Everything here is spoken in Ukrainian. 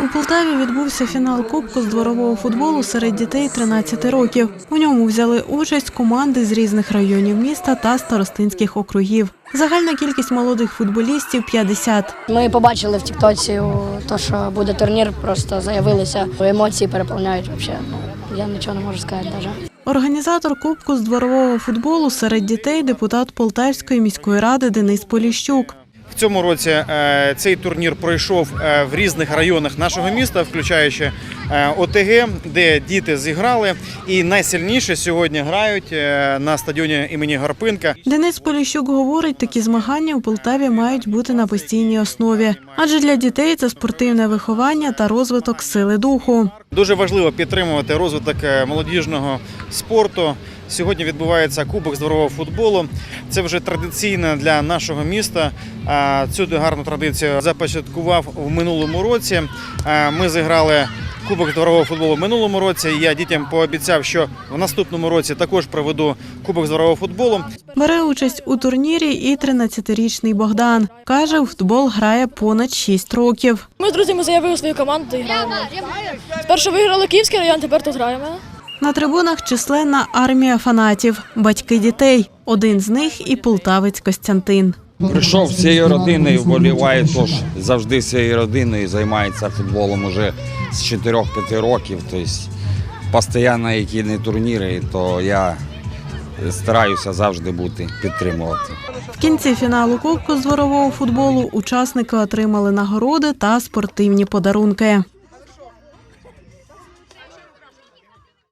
У Полтаві відбувся фінал Кубку з дворового футболу серед дітей 13 років. У ньому взяли участь команди з різних районів міста та старостинських округів. Загальна кількість молодих футболістів 50. Ми побачили в Тіктоці то, що буде турнір, просто заявилися. Емоції переповняють взагалі. Я нічого не можу сказати навіть. Організатор Кубку з дворового футболу серед дітей депутат Полтавської міської ради Денис Поліщук. В цьому році е, цей турнір пройшов е, в різних районах нашого міста, включаючи е, ОТГ, де діти зіграли. І найсильніше сьогодні грають на стадіоні імені Гарпинка. Денис Поліщук говорить, такі змагання у Полтаві мають бути на постійній основі, адже для дітей це спортивне виховання та розвиток сили духу. Дуже важливо підтримувати розвиток е, молодіжного спорту. Сьогодні відбувається кубок з дворового футболу. Це вже традиційно для нашого міста. Цю гарну традицію започаткував в минулому році. Ми зіграли кубок дворового футболу в минулому році. Я дітям пообіцяв, що в наступному році також проведу кубок з дворового футболу. Бере участь у турнірі і 13-річний Богдан. Каже, у футбол грає понад 6 років. Ми з друзями заявили свою команду і граємо. Спершу виграли Київський район, тепер тут граємо. На трибунах численна армія фанатів, батьки дітей. Один з них і полтавець Костянтин. Прийшов з цією родиною, вболіває тож завжди з цією родиною займається футболом уже з 4-5 років. Тобто постійно які не турніри, то я стараюся завжди бути підтримувати. В кінці фіналу Кубку з дворового футболу учасники отримали нагороди та спортивні подарунки.